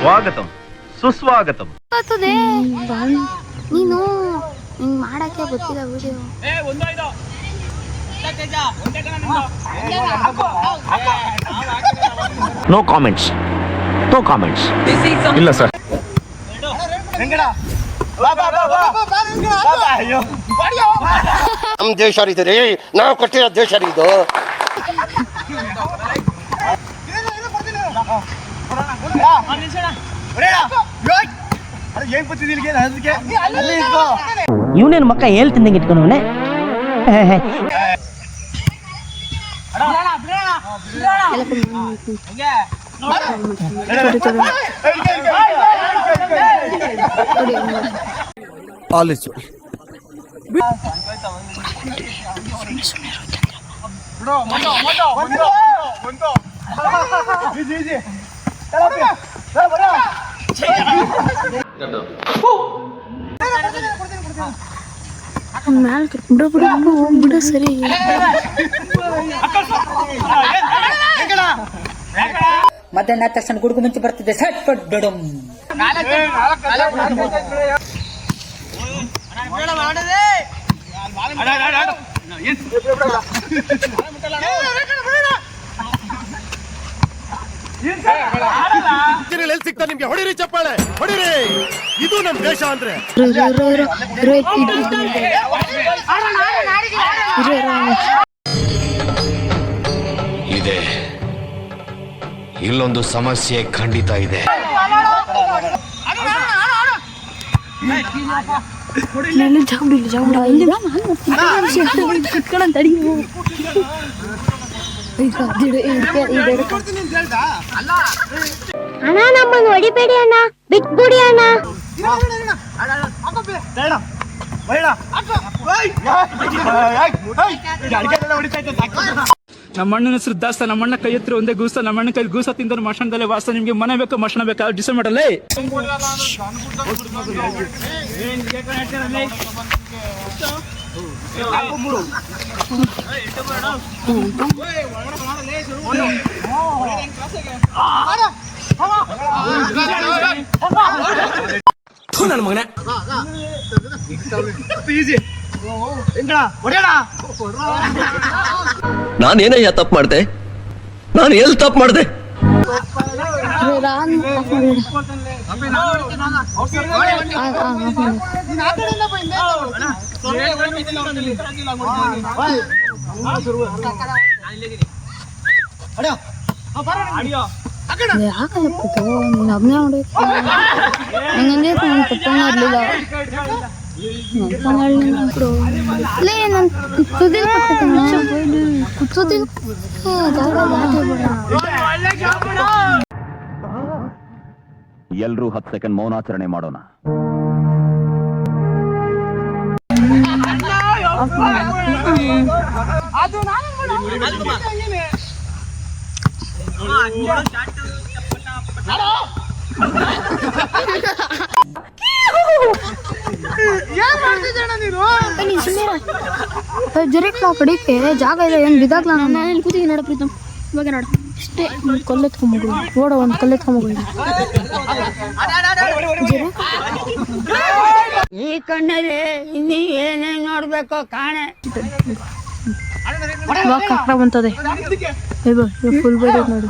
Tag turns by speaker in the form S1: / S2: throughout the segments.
S1: ಸ್ವಾಗತಂ. ಸುಸ್ವಾಗತಂ.
S2: ನೀನು ನಿಂಗ್ ಮಾಡಕ್ಕೆ ಗೊತ್ತಿಲ್ಲ video
S3: no comments no comments
S1: ಇಲ್ಲ ಸರ್
S4: ನಮ್ ದೇಶ ಇದು ರೀ ನಾವು ಕೊಟ್ಟಿರೋ ದೇಶ ರೀ ಇದು.
S5: ಇವನೇನು ಮಕ್ಕ ಹೇಳ್ತಿದ್ದಂಗೆ ಇಟ್ಕೊಂಡವನೆ
S2: ಮ್ಯಾಲ ಬಿಡು ಬಿಡು ಬಿಡು ಬಿಡು ಸರಿ
S6: ಮಧ್ಯಾಹ್ನ ಆದ ತಕ್ಷಣ ಗುಡುಗು ಮುಂಚೆ ಬರ್ತಿದ್ದೆ ಸಟ್ ಪಟ್ ಡಡಮ್
S4: ಎಲ್ಲಿ ಸಿಗ್ತಾ ನಿಮ್ಗೆ ಹೊಡಿರಿ ಚಪ್ಪಾಳೆ ಹೊಡಿರಿ. ಇದು ನಮ್ ದೇಶ ಅಂದ್ರೆ.
S2: ಇದೆ.
S3: ಇಲ್ಲೊಂದು ಸಮಸ್ಯೆ ಖಂಡಿತ ಇದೆ.
S2: ಇಲ್ಲಿ
S7: ಅಣ್ಣ ನಮ್ಮನ್ನು ಹೊಡಿಬೇಡಿ ಅಣ್ಣ. ಬಿಟ್ಬಿಡಿ ಅಣ್ಣ.
S8: ನಮ್ಮ ಅಣ್ಣನ ಹೆಸರು ದಾಸ್ತ ನಮ್ಮ ಅಣ್ಣ ಕೈ ಹತ್ರ ಒಂದೇ ಗೂಸ ನಮ್ಮಣ್ಣ ಕೈ ಗೂಸ ತಿಂದ್ರೆ ಮಶಾನದಲ್ಲೇ ವಾಸ ನಿಮ್ಗೆ ಮನೆ ಬೇಕು ಮಶಾನ ಬೇಕಾ ಡಿಸೈಡ್ ಮಾಡಲ್ಲೇ
S3: ನಾನೇನಯ್ಯ ತಪ್ಪು ಮಾಡ್ದೆ? ನಾನು ಎಲ್ಲಿ ತಪ್ಪು ಮಾಡ್ದೆ?
S2: ಇರು, ಯಾಕಪ್ಪ? ನೀನ್ ನಾನು ಪಪ್ಪಂಗ ನನ್ ಬಿಡು ಲೇ ನನ್ ತುದಿಲ್ ತುದಿಲ್
S1: ಎಲ್ರೂ ಹತ್ತು ಸೆಕೆಂಡ್ ಮೌನಾಚರಣೆ ಮಾಡೋಣ.
S2: ಜರಿಕ್ ಕಡಿಕೆ. ಜಾಗ ಇದೆ ಏನ್ ಬಿದ್ದಾಗ್ಲ ನಾನು? ಇಲ್ಲಿ ನೋಡ ಪ್ರೀತಮ್. ಇವಾಗ ನೋಡ. ಇಷ್ಟೇ ಒಂದು ಕಲ್ಲೆತ್ಕೊಂಬಿಡು ಓಡ ಒಂದು ಕಲ್ಲೆತ್ಕೊಂಬಿಡು
S6: ಈ ಕಣ್ಣಲ್ಲಿ ಇನ್ನಿ ಏನೇನ್ ನೋಡ್ಬೇಕು ಕಾಣೆ.
S2: ಇವಾಗ ಕಕ್ಕ ಬಂತದೆ. ಫುಲ್ ಬೇಡ ನೋಡಿ.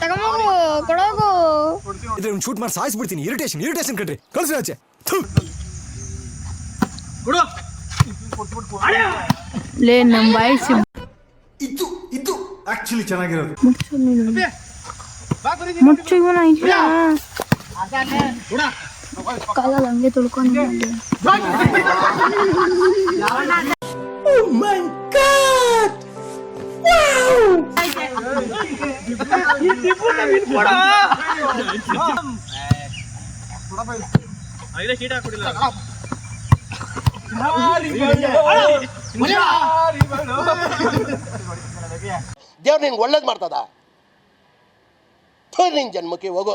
S2: ತಗೊಂಬೋಗು ಕೊಡೋಗು.
S4: ಶೂಟ್ ಮಾಡಿ ಸಾಯಿಸ್ಬಿಡ್ತೀನಿ. ಇರಿಟೇಷನ್ ಇರಿಟೇಷನ್ ಕಟ್ರಿ ಕಳ್ಸಿ ಆಚೆ.
S2: ಲೇ ನಮ್ಮ ಬಾಯಿಸಿ
S4: ಇತ್ತು ಇತ್ತು ಆಕ್ಚುಲಿ ಚೆನ್ನಾಗಿರೋದು.
S2: ಮುಚ್ಚು ಇವನ ಇಲ್ಲ ಕಾಲಲ್ಲಿ ಹಂಗೆ ತುಳ್ಕೊಂಡು
S4: ದೇವ್ರು ನಿನ್ಗೆ ಒಳ್ಳೇದು ಮಾಡ್ತದ? ನಿನ್ ಜನ್ಮಕ್ಕೆ ಹೋಗು.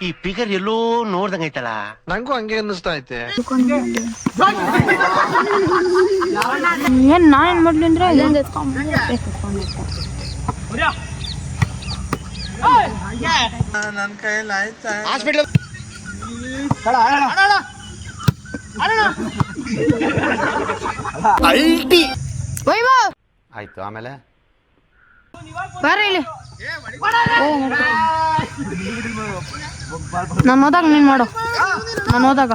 S9: ಈ ಫಿಗರ್ ಎಲ್ಲೋ ನೋಡ್ದಂಗೈತಲ್ಲ ನಂಗೂ ಹಂಗೆ ಅನ್ನಿಸ್ತಾ ಐತೆ.
S2: ಏನ್ ನಾನೇನ್ ಮಾಡ್ಲಿ ಅಂದ್ರೆ ಬಾ
S9: ಆಯ್ತು ಆಮೇಲೆ?
S2: ಬರ ಇಲ್ಲಿ. ನಾನು ಹೋದಾಗ ನೀನು ಮಾಡು. ನಾನು ಹೋದಾಗ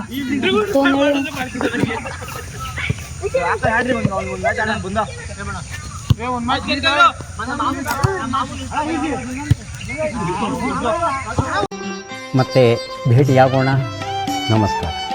S10: ಮತ್ತೆ ಭೇಟಿಯಾಗೋಣ. ನಮಸ್ಕಾರ.